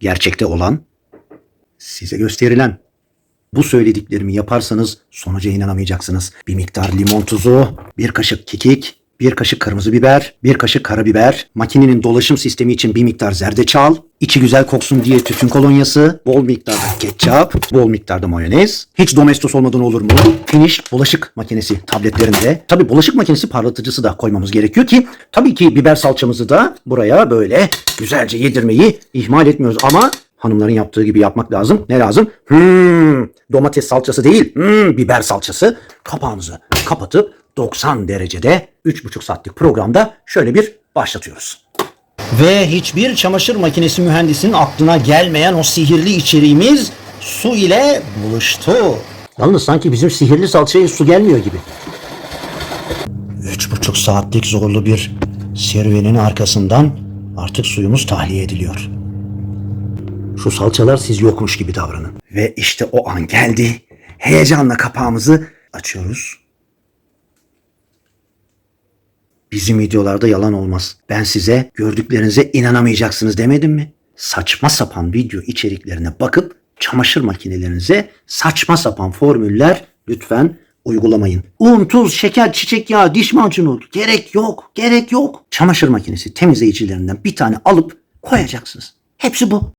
Gerçekte olan, size gösterilen. Bu söylediklerimi yaparsanız sonuca inanamayacaksınız. Bir miktar limon tuzu, bir kaşık kekik, bir kaşık kırmızı biber, bir kaşık karabiber, makinenin dolaşım sistemi için bir miktar zerdeçal, içi güzel koksun diye tütün kolonyası, bol miktarda ketçap, bol miktarda mayonez. Hiç domestos olmadan olur mu? Finish bulaşık makinesi tabletlerinde. Tabi bulaşık makinesi parlatıcısı da koymamız gerekiyor ki tabii ki biber salçamızı da buraya böyle güzelce yedirmeyi ihmal etmiyoruz ama hanımların yaptığı gibi yapmak lazım. Ne lazım? Hmm, domates salçası değil, hmm, biber salçası. Kapağımızı kapatıp 90 derecede 3,5 saatlik programda şöyle bir başlatıyoruz. Ve hiçbir çamaşır makinesi mühendisinin aklına gelmeyen o sihirli içeriğimiz su ile buluştu. Yalnız sanki bizim sihirli salçaya su gelmiyor gibi. Üç buçuk saatlik zorlu bir serüvenin arkasından artık suyumuz tahliye ediliyor. Şu salçalar siz yokmuş gibi davranın. Ve işte o an geldi. Heyecanla kapağımızı açıyoruz. Bizim videolarda yalan olmaz. Ben size gördüklerinize inanamayacaksınız demedim mi? Saçma sapan video içeriklerine bakıp çamaşır makinelerinize saçma sapan formüller lütfen uygulamayın. Un, tuz, şeker, çiçek yağı, diş macunu gerek yok, gerek yok. Çamaşır makinesi temizleyicilerinden bir tane alıp koyacaksınız. Hepsi bu.